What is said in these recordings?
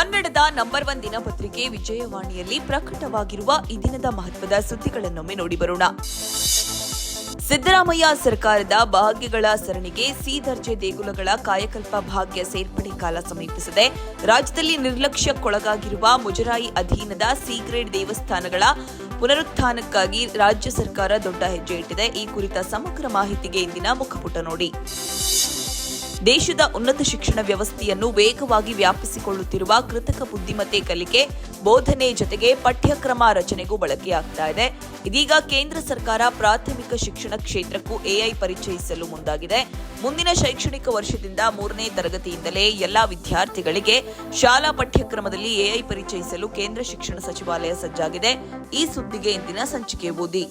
ಕನ್ನಡದ number one ದಿನಪತ್ರಿಕೆ ವಿಜಯವಾಣಿಯಲ್ಲಿ ಪ್ರಕಟವಾಗಿರುವ ಈ ದಿನದ ಮಹತ್ವದ ಸುದ್ದಿಗಳನ್ನೊಮ್ಮೆ ನೋಡಿ ಬರೋಣ. ಸಿದ್ದರಾಮಯ್ಯ ಸರ್ಕಾರದ ಭಾಗ್ಯಗಳ ಸರಣಿಗೆ ಸಿ ದರ್ಜೆ ದೇಗುಲಗಳ ಕಾಯಕಲ್ಪ ಭಾಗ್ಯ ಸೇರ್ಪಡೆ ಕಾಲ ಸಮೀಪಿಸಿದೆ ರಾಜ್ಯದಲ್ಲಿ ನಿರ್ಲಕ್ಷ್ಯಕ್ಕೊಳಗಾಗಿರುವ ಮುಜರಾಯಿ ಅಧೀನದ ಸಿ ಗ್ರೇಡ್ ದೇವಸ್ಥಾನಗಳ ಪುನರುತ್ಥಾನಕ್ಕಾಗಿ ರಾಜ್ಯ ಸರ್ಕಾರ ದೊಡ್ಡ ಹೆಜ್ಜೆ ಇಟ್ಟಿದೆ. ಈ ಕುರಿತ ಸಮಗ್ರ ಮಾಹಿತಿಗೆ ಇಂದಿನ ಮುಖಪುಟ ನೋಡಿ. ದೇಶದ ಉನ್ನತ ಶಿಕ್ಷಣ ವ್ಯವಸ್ಥೆಯನ್ನು ವೇಗವಾಗಿ ವ್ಯಾಪಿಸಿಕೊಳ್ಳುತ್ತಿರುವ ಕೃತಕ ಬುದ್ಧಿಮತ್ತೆ ಕಲಿಕೆ ಬೋಧನೆ ಜೊತೆಗೆ ಪಠ್ಯಕ್ರಮ ರಚನೆಗೂ ಬಳಕೆಯಾಗ್ತಾ ಇದೆ. ಇದೀಗ ಕೇಂದ್ರ ಸರ್ಕಾರ ಪ್ರಾಥಮಿಕ ಶಿಕ್ಷಣ ಕ್ಷೇತ್ರಕ್ಕೂ ಎಐ ಪರಿಚಯಿಸಲು ಮುಂದಾಗಿದೆ. ಮುಂದಿನ ಶೈಕ್ಷಣಿಕ ವರ್ಷದಿಂದ ಮೂರನೇ ತರಗತಿಯಿಂದಲೇ ಎಲ್ಲಾ ವಿದ್ಯಾರ್ಥಿಗಳಿಗೆ ಶಾಲಾ ಪಠ್ಯಕ್ರಮದಲ್ಲಿ ಎಐ ಪರಿಚಯಿಸಲು ಕೇಂದ್ರ ಶಿಕ್ಷಣ ಸಚಿವಾಲಯ ಸಜ್ಜಾಗಿದೆ. ಈ ಸುದ್ದಿಗೆ ಇಂದಿನ ಸಂಚಿಕೆ ಓದಿ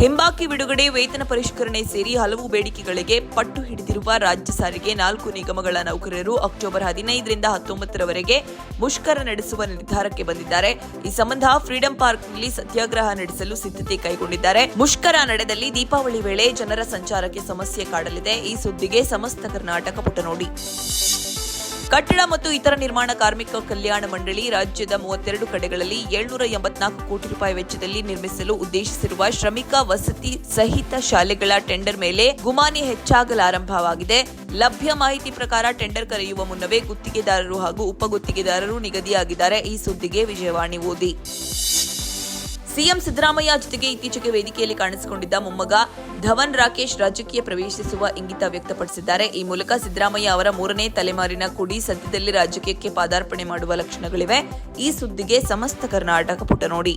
ಹಿಂಬಾಕಿ ಬಿಡುಗಡೆ ವೇತನ ಪರಿಷ್ಕರಣೆ ಸೇರಿ ಹಲವು ಬೇಡಿಕೆಗಳಿಗೆ ಪಟ್ಟು ಹಿಡಿದಿರುವ ರಾಜ್ಯ ಸಾರಿಗೆ ನಾಲ್ಕು ನಿಗಮಗಳ ನೌಕರರು ಅಕ್ಟೋಬರ್ ಹದಿನೈದರಿಂದ ಹತ್ತೊಂಬತ್ತರವರೆಗೆ ಮುಷ್ಕರ ನಡೆಸುವ ನಿರ್ಧಾರಕ್ಕೆ ಬಂದಿದ್ದಾರೆ. ಈ ಸಂಬಂಧ ಫ್ರೀಡಂ ಪಾರ್ಕ್ನಲ್ಲಿ ಸತ್ಯಾಗ್ರಹ ನಡೆಸಲು ಸಿದ್ಧತೆ ಕೈಗೊಂಡಿದ್ದಾರೆ. ಮುಷ್ಕರ ನಡೆದಲ್ಲಿ ದೀಪಾವಳಿ ವೇಳೆ ಜನರ ಸಂಚಾರಕ್ಕೆ ಸಮಸ್ಯೆ ಕಾಡಲಿದೆ. ಈ ಸುದ್ದಿಗೆ ಸಮಸ್ತ ಕರ್ನಾಟಕ ಪುಟ ನೋಡಿ ಕಟ್ಟಡ ಮತ್ತು ಇತರ ನಿರ್ಮಾಣ ಕಾರ್ಮಿಕ ಕಲ್ಯಾಣ ಮಂಡಳಿ ರಾಜ್ಯದ ಮೂವತ್ತೆರಡು ಕಡೆಗಳಲ್ಲಿ ಏಳ್ನೂರ ಎಂಬತ್ನಾಲ್ಕು ಕೋಟಿ ರೂಪಾಯಿ ವೆಚ್ಚದಲ್ಲಿ ನಿರ್ಮಿಸಲು ಉದ್ದೇಶಿಸಿರುವ ಶ್ರಮಿಕ ವಸತಿ ಸಹಿತ ಶಾಲೆಗಳ ಟೆಂಡರ್ ಮೇಲೆ ಗುಮಾನಿ ಹೆಚ್ಚಾಗಲಾರಂಭವಾಗಿದೆ. ಲಭ್ಯ ಮಾಹಿತಿ ಪ್ರಕಾರ ಟೆಂಡರ್ ಕರೆಯುವ ಮುನ್ನವೇ ಗುತ್ತಿಗೆದಾರರು ಹಾಗೂ ಉಪಗುತ್ತಿಗೆದಾರರು ನಿಗದಿಯಾಗಿದ್ದಾರೆ. ಈ ಸುದ್ದಿಗೆ ವಿಜಯವಾಣಿ ಓದಿ. ಸಿಎಂ ಸಿದ್ದರಾಮಯ್ಯ ಜೊತೆಗೆ ಇತ್ತೀಚೆಗೆ ವೇದಿಕೆಯಲ್ಲಿ ಕಾಣಿಸಿಕೊಂಡಿದ್ದ ಮೊಮ್ಮಗ ಧವನ್ ರಾಕೇಶ್ ರಾಜಕೀಯ ಪ್ರವೇಶಿಸುವ ಇಂಗಿತ ವ್ಯಕ್ತಪಡಿಸಿದ್ದಾರೆ. ಈ ಮೂಲಕ ಸಿದ್ದರಾಮಯ್ಯ ಅವರ ಮೂರನೇ ತಲೆಮಾರಿನ ಕುಡಿ ಸದ್ಯದಲ್ಲಿ ರಾಜಕೀಯಕ್ಕೆ ಪಾದಾರ್ಪಣೆ ಮಾಡುವ ಲಕ್ಷಣಗಳಿವೆ. ಈ ಸುದ್ದಿಗೆ ಸಮಸ್ತ ಕರ್ನಾಟಕ ಪುಟ ನೋಡಿ.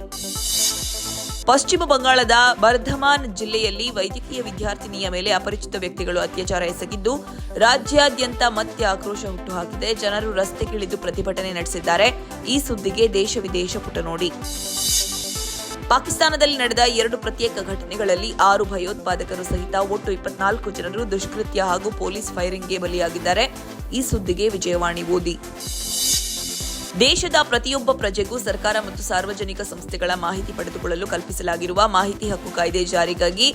ಪಶ್ಚಿಮ ಬಂಗಾಳದ ಬರ್ಧಮಾನ್ ಜಿಲ್ಲೆಯಲ್ಲಿ ವೈದ್ಯಕೀಯ ವಿದ್ಯಾರ್ಥಿನಿಯ ಮೇಲೆ ಅಪರಿಚಿತ ವ್ಯಕ್ತಿಗಳು ಅತ್ಯಾಚಾರ ಎಸಗಿದ್ದು, ರಾಜ್ಯಾದ್ಯಂತ ಮತ್ತೆ ಆಕ್ರೋಶ ಹುಟ್ಟುಹಾಕಿದೆ. ಜನರು ರಸ್ತೆಗಿಳಿದು ಪ್ರತಿಭಟನೆ ನಡೆಸಿದ್ದಾರೆ. ಈ ಸುದ್ದಿಗೆ ದೇಶ ವಿದೇಶ ಪುಟ ನೋಡಿ. ಪಾಕಿಸ್ತಾನದಲ್ಲಿ ನಡೆದ ಎರಡು ಪ್ರತ್ಯೇಕ ಘಟನೆಗಳಲ್ಲಿ ಆರು ಭಯೋತ್ಪಾದಕರು ಸಹಿತ ಒಟ್ಟು ಇಪ್ಪತ್ನಾಲ್ಕು ಜನರು ದುಷ್ಕೃತ್ಯ ಹಾಗೂ ಪೊಲೀಸ್ ಫೈರಿಂಗ್ಗೆ ಬಲಿಯಾಗಿದ್ದಾರೆ. ಈ ಸುದ್ದಿಗೆ ವಿಜಯವಾಣಿ ಓದಿ. ದೇಶದ ಪ್ರತಿಯೊಬ್ಬ ಪ್ರಜೆಗೂ ಸರ್ಕಾರ ಮತ್ತು ಸಾರ್ವಜನಿಕ ಸಂಸ್ಥೆಗಳ ಮಾಹಿತಿ ಪಡೆದುಕೊಳ್ಳಲು ಕಲ್ಪಿಸಲಾಗಿರುವ ಮಾಹಿತಿ ಹಕ್ಕು ಕಾಯ್ದೆ ಜಾರಿಗಾಗಿ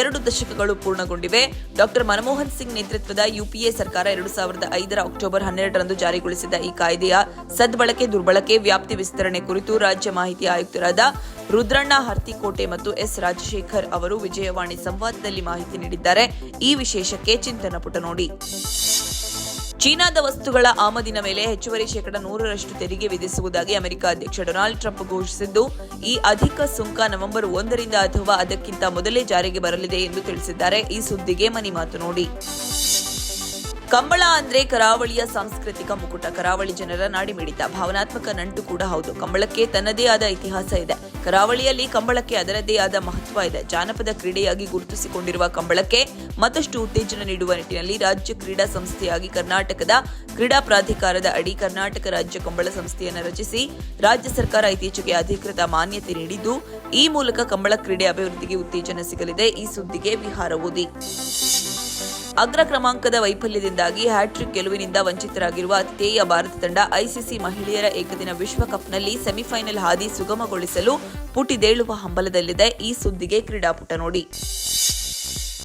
ಎರಡು ದಶಕಗಳು ಪೂರ್ಣಗೊಂಡಿವೆ. ಡಾಕ್ಟರ್ ಮನಮೋಹನ್ ಸಿಂಗ್ ನೇತೃತ್ವದ ಯುಪಿಎ ಸರ್ಕಾರ ಎರಡು ಸಾವಿರದ ಐದರ ಅಕ್ಟೋಬರ್ ಹನ್ನೆರಡರಂದು ಜಾರಿಗೊಳಿಸಿದ ಈ ಕಾಯ್ದೆಯ ಸದ್ಬಳಕೆ, ದುರ್ಬಳಕೆ, ವ್ಯಾಪ್ತಿ ವಿಸ್ತರಣೆ ಕುರಿತು ರಾಜ್ಯ ಮಾಹಿತಿ ಆಯುಕ್ತರಾದ ರುದ್ರಣ್ಣ ಹರ್ತಿಕೋಟೆ ಮತ್ತು ಎಸ್ ರಾಜಶೇಖರ್ ಅವರು ವಿಜಯವಾಣಿ ಸಂವಾದದಲ್ಲಿ ಮಾಹಿತಿ ನೀಡಿದ್ದಾರೆ. ಈ ವಿಶೇಷಕ್ಕೆ ಚಿಂತನ ಪುಟ ನೋಡಿ. ಚೀನಾದ ವಸ್ತುಗಳ ಆಮದಿನ ಮೇಲೆ ಹೆಚ್ಚುವರಿ ಶೇಕಡ ನೂರರಷ್ಟು ತೆರಿಗೆ ವಿಧಿಸುವುದಾಗಿ ಅಮೆರಿಕ ಅಧ್ಯಕ್ಷ ಡೊನಾಲ್ಡ್ ಟ್ರಂಪ್ ಘೋಷಿಸಿದ್ದು, ಈ ಅಧಿಕ ಸುಂಕ ನವೆಂಬರ್ ಒಂದರಿಂದ ಅಥವಾ ಅದಕ್ಕಿಂತ ಮೊದಲೇ ಜಾರಿಗೆ ಬರಲಿದೆ ಎಂದು ತಿಳಿಸಿದ್ದಾರೆ. ಈ ಸುದ್ದಿಗೆ ಮನಿ ಮಾತು ನೋಡಿ. ಕಂಬಳ ಅಂದ್ರೆ ಕರಾವಳಿಯ ಸಾಂಸ್ಕೃತಿಕ ಮುಕುಟ. ಕರಾವಳಿ ಜನರ ನಾಡಿಮಿಡಿತ ಭಾವನಾತ್ಮಕ ನಂಟು ಕೂಡ ಹೌದು. ಕಂಬಳಕ್ಕೆ ತನ್ನದೇ ಆದ ಇತಿಹಾಸ ಇದೆ. ಕರಾವಳಿಯಲ್ಲಿ ಕಂಬಳಕ್ಕೆ ಅದರದೇ ಆದ ಮಹತ್ವ ಇದೆ. ಜಾನಪದ ಕ್ರೀಡೆಯಾಗಿ ಗುರುತಿಸಿಕೊಂಡಿರುವ ಕಂಬಳಕ್ಕೆ ಮತ್ತಷ್ಟು ಉತ್ತೇಜನ ನೀಡುವ ನಿಟ್ಟಿನಲ್ಲಿ ರಾಜ್ಯ ಕ್ರೀಡಾ ಸಂಸ್ಥೆಯಾಗಿ ಕರ್ನಾಟಕದ ಕ್ರೀಡಾ ಪ್ರಾಧಿಕಾರದ ಅಡಿ ಕರ್ನಾಟಕ ರಾಜ್ಯ ಕಂಬಳ ಸಂಸ್ಥೆಯನ್ನು ರಚಿಸಿ ರಾಜ್ಯ ಸರ್ಕಾರ ಇತ್ತೀಚೆಗೆ ಅಧಿಕೃತ ಮಾನ್ಯತೆ ನೀಡಿದ್ದು, ಈ ಮೂಲಕ ಕಂಬಳ ಕ್ರೀಡೆ ಅಭಿವೃದ್ಧಿಗೆ ಉತ್ತೇಜನ ಸಿಗಲಿದೆ. ಈ ಸುದ್ದಿಗೆ ವಿಹಾರ ಓದಿ. ಅಗ್ರ ಕ್ರಮಾಂಕದ ವೈಫಲ್ಯದಿಂದಾಗಿ ಹ್ಯಾಟ್ರಿಕ್ ಗೆಲುವಿನಿಂದ ವಂಚಿತರಾಗಿರುವ ಆತಿಥೇಯ ಭಾರತ ತಂಡ ಐಸಿಸಿ ಮಹಿಳೆಯರ ಏಕದಿನ ವಿಶ್ವಕಪ್ನಲ್ಲಿ ಸೆಮಿಫೈನಲ್ ಹಾದಿ ಸುಗಮಗೊಳಿಸಲು ಪುಟಿದೇಳುವ ಹಂಬಲದಲ್ಲಿದೆ. ಈ ಸುದ್ದಿಗೆ ಕ್ರೀಡಾಪುಟ ನೋಡಿ.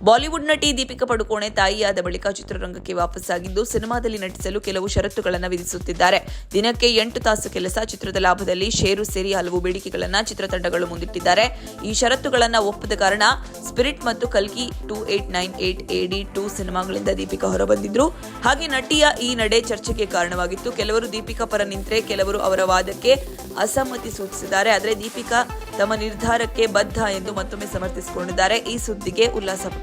ಬಾಲಿವುಡ್ ನಟಿ ದೀಪಿಕಾ ಪಡುಕೋಣೆ ತಾಯಿಯಾದ ಬಳಿಕ ಚಿತ್ರರಂಗಕ್ಕೆ ವಾಪಸ್ಸಾಗಿದ್ದು, ಸಿನಿಮಾದಲ್ಲಿ ನಟಿಸಲು ಕೆಲವು ಷರತ್ತುಗಳನ್ನು ವಿಧಿಸುತ್ತಿದ್ದಾರೆ. ದಿನಕ್ಕೆ ಎಂಟು ತಾಸು ಕೆಲಸ, ಚಿತ್ರದ ಲಾಭದಲ್ಲಿ ಷೇರು ಸೇರಿ ಹಲವು ಬೇಡಿಕೆಗಳನ್ನು ಚಿತ್ರತಂಡಗಳು ಮುಂದಿಟ್ಟಿದ್ದಾರೆ. ಈ ಷರತ್ತುಗಳನ್ನು ಒಪ್ಪದ ಕಾರಣ ಸ್ಪಿರಿಟ್ ಮತ್ತು ಕಲ್ಕಿ two eight nine eight AD two ಸಿನಿಮಾಗಳಿಂದ Deepika ಹೊರಬಂದಿದ್ರು. ಹಾಗೆ ನಟಿಯ ಈ ನಡೆ ಚರ್ಚೆಗೆ ಕಾರಣವಾಗಿತ್ತು. ಕೆಲವರು ದೀಪಿಕಾ ಪರ ನಿಂತರೆ ಕೆಲವರು ಅವರ ವಾದಕ್ಕೆ ಅಸಮ್ಮತಿ ಸೂಚಿಸಿದ್ದಾರೆ. ಆದರೆ ದೀಪಿಕಾ ತಮ್ಮ ನಿರ್ಧಾರಕ್ಕೆ ಬದ್ಧ ಎಂದು ಮತ್ತೊಮ್ಮೆ ಸಮರ್ಥಿಸಿಕೊಂಡಿದ್ದಾರೆ. ಈ ಸುದ್ದಿಗೆ ಉಲ್ಲಾಸ